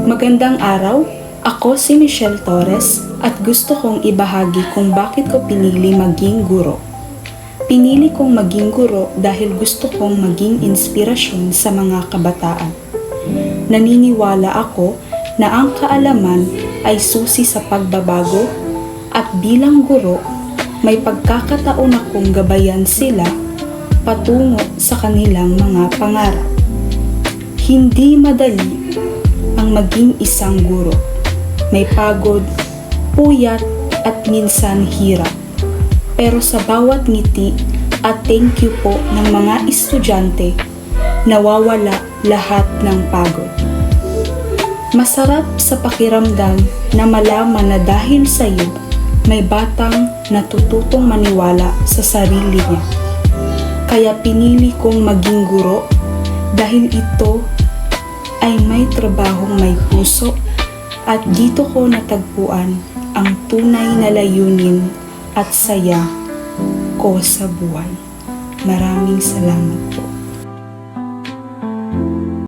Magandang araw, ako si Michelle Torres at gusto kong ibahagi kung bakit ko pinili maging guro. Pinili kong maging guro dahil gusto kong maging inspirasyon sa mga kabataan. Naniniwala ako na ang kaalaman ay susi sa pagbabago at bilang guro, may pagkakataon akong gabayan sila patungo sa kanilang mga pangarap. Hindi madali ang maging isang guro. May pagod, puyat at minsan hirap. Pero sa bawat ngiti at thank you po ng mga estudyante, nawawala lahat ng pagod. Masarap sa pakiramdam na malaman na dahil sa iyo, may batang natututong maniwala sa sarili niya. Kaya pinili kong maging guro dahil ito may trabahong may puso at dito ko natagpuan ang tunay na layunin at saya ko sa buhay. Maraming salamat po.